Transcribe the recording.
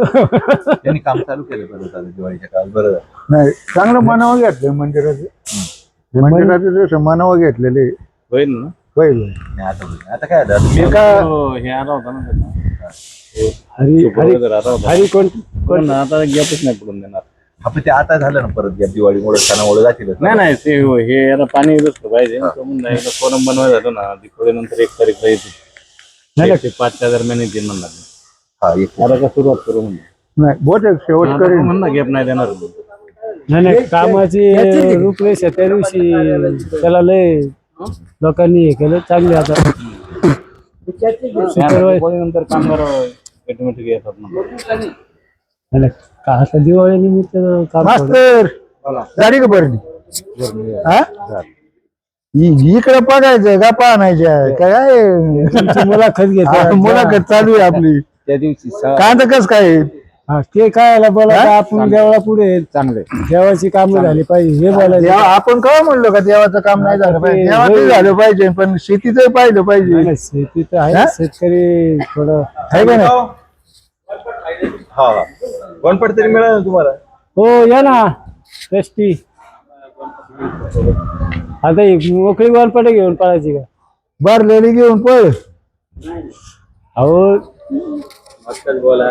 त्यांनी काम चालू केलं बरं झालं दिवाळीच्या काळात. बरं झालं. नाही चांगलं मनावं घेतलं मंदिराचं. मंदिराचं जसं मनावं घेतलेले होईल ना? होईल नाही, आता होईल. आता काय आलं हे का हो, हे आला होता ना त्याचा. हरी तो बरोबर आला होता. हरी कोण पण आता गॅपच नाही पडून देणार. आपण ते आता झालं ना परत या दिवाळीमुळे सणामुळे जातील नाही नाही ते हो, हे याला पाणी बसलं पाहिजे. तो म्हणला एकदा कोरम बनवायला झालं ना दिवाळी नंतर एक तारीखला येते एक ते पाचच्या दरम्यान येतील म्हणणार हा एक आता का सुरुवात करू नाही बहुतेक शेवट करेन. म्हणणं गॅप नाही देणार. नाही नाही कामाची रूपरेषा त्या दिवशी त्याला लय लोकांनी हे केलं चांगली आता. दिवाळी नंतर कामगार ऑटोमॅटिक येतात ना नाही, नाही, का आता दिवाळी निमित्त काम थोडं- मास्तर गाडी का भरली? हा? इ- इकडे बघायचं का पाहण्याच्या? काय तुमची मुलाखत हा, घेतो मुलाखत चालू आहे आपली. त्या दिवशी कांदा कस काय? हा ते काय आला बोला आपण देवळा पुढे चांगले. देवाची कामं झाली पाहिजे हे बोलायचं. देवा आपण काय म्हणलो का देवाचं काम नाही झालं पाहिजे? देवाचं. झालं पाहिजे पण शेतीचं पाहिलं पाहिजे. नाही, शेती तर आहे? शेतकरी थोडं आहे का नाही? हा. गणपती तरी मिळालं ना तुम्हाला? हो या ना. टेस्टी आता ही मोकळी गोलपाटे घेऊन पळायची का? भरलेली घेऊन पळ. अहो मस्तच बोला